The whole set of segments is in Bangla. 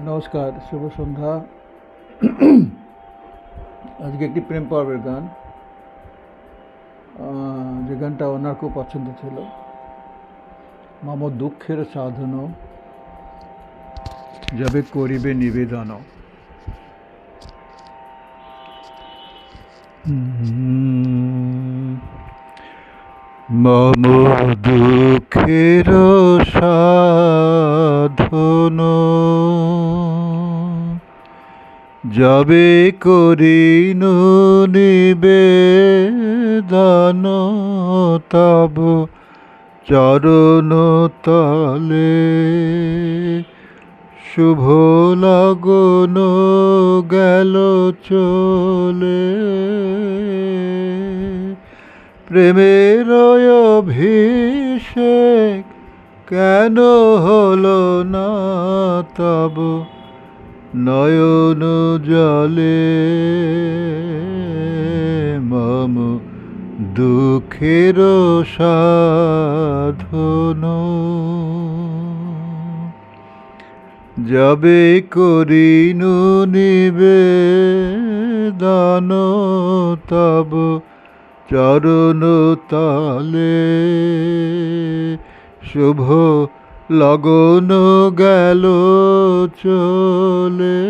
নমস্কার, শুভ সন্ধ্যা। আজকে একটি প্রেম পর্বের গান। যে গানটা ওনার খুব পছন্দ ছিল। মাম দুঃখের সাধন, যাবে করিবে নিবেদন। মম দুঃখের সাধন। যাবে করিন নিবেদন তব চরণ তলে। শুভ লগন গেল চলে। প্রেমের অভিষেক কেন হলো না তব নয়ন জলে? মম দুঃখের সাধন। যাবে করিনু নিবেদন তব চরণ তলে শুভ লগন গেল চলে।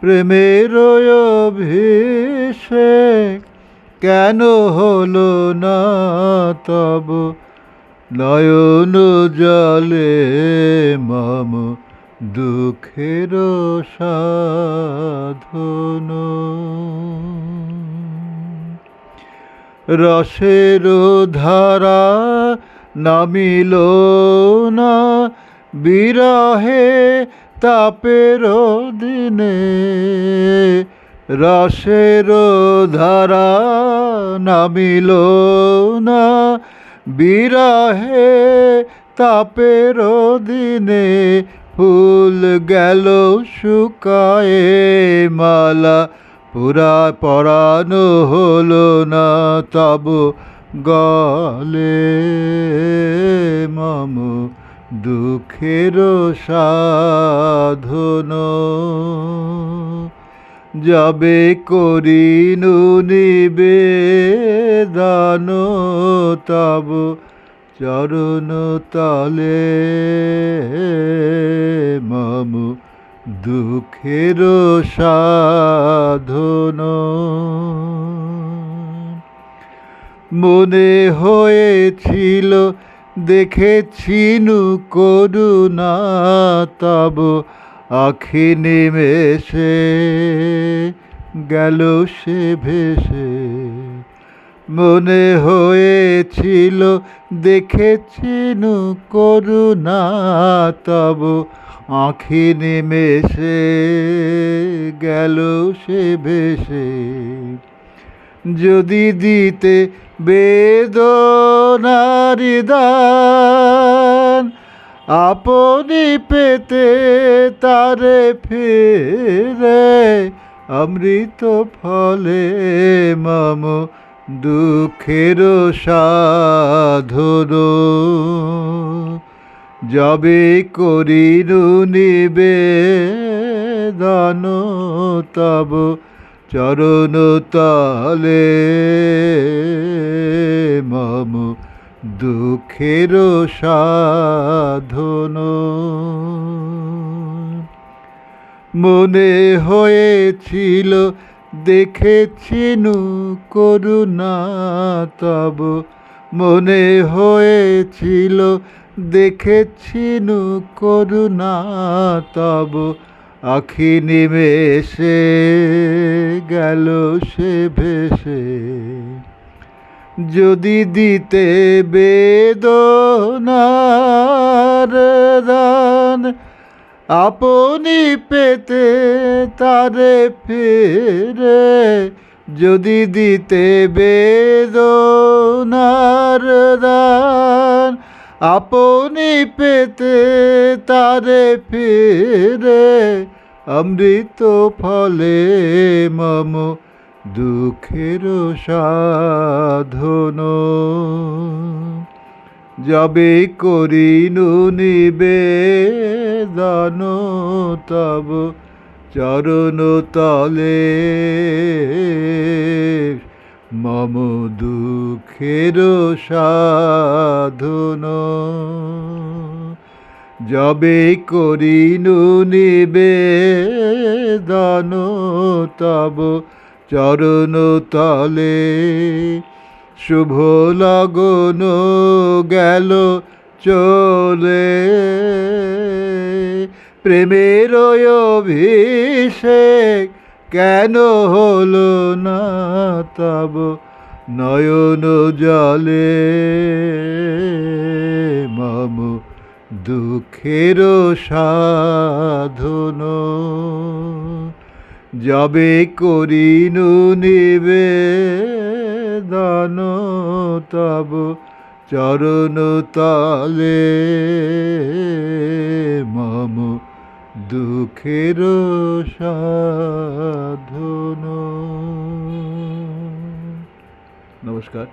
প্রেমের অভিষেক কেন হলো না তব নয়ন জলে মম দুঃখের সাধন। রসের ধারা নামিল না, বিরহে তাপের দিনে। রসের ধারা নামিল না, বিরহে তাপের দিনে। ফুল গেল শুকায়ে মালা পুরা পরানো হলো না তব গলে মম দুঃখের সাধন। যাবে করিনু নিবেদন তব চরণ তলে মম দুঃখের সাধন। মনে হয়েছিল, দেখেছি দেখেছিনু করুণা তব, আখি নিমেষে গেল সে ভেসে। মনে হয়েছিল দেখেছিনু করুণা, তব আখি নিমেষে গেল সে ভেসে। যদি দিতে বেদনারি দান, আপনি পেতে তারে ফিরে, অমৃত ফলে মম দুঃখের সাধন যবে করিনু নিবেদন তব চরণ তলে মম দুঃখের সাধন। মনে হয়েছিল দেখেছিনু করুণা তব, মনে হয়েছিল দেখেছিনু করুণা তব, আখি নিমেষে গেল সে ভেসে। যদি দিতে বেদনার দান আপনি পেতে তারে ফিরে যদি দিতে বেদনার দান, আপনি পেতে তারে ফিরে অমৃত ফলে মম দুঃখের সাধন। যাবে করিনু নিবেদন তব চরণ তলে। মম দুঃখের সাধন। যবে করিনু নিবেদন তব চরণ তলে। শুভ লগন গেল চলে। প্রেমের অভিষেক কেন হলো না তব নয়ন জলে। মম দুঃখের সাধন। যবে করিনু নিবেদন তব চরণ তালে। মম দুঃখের সাধন। নমস্কার।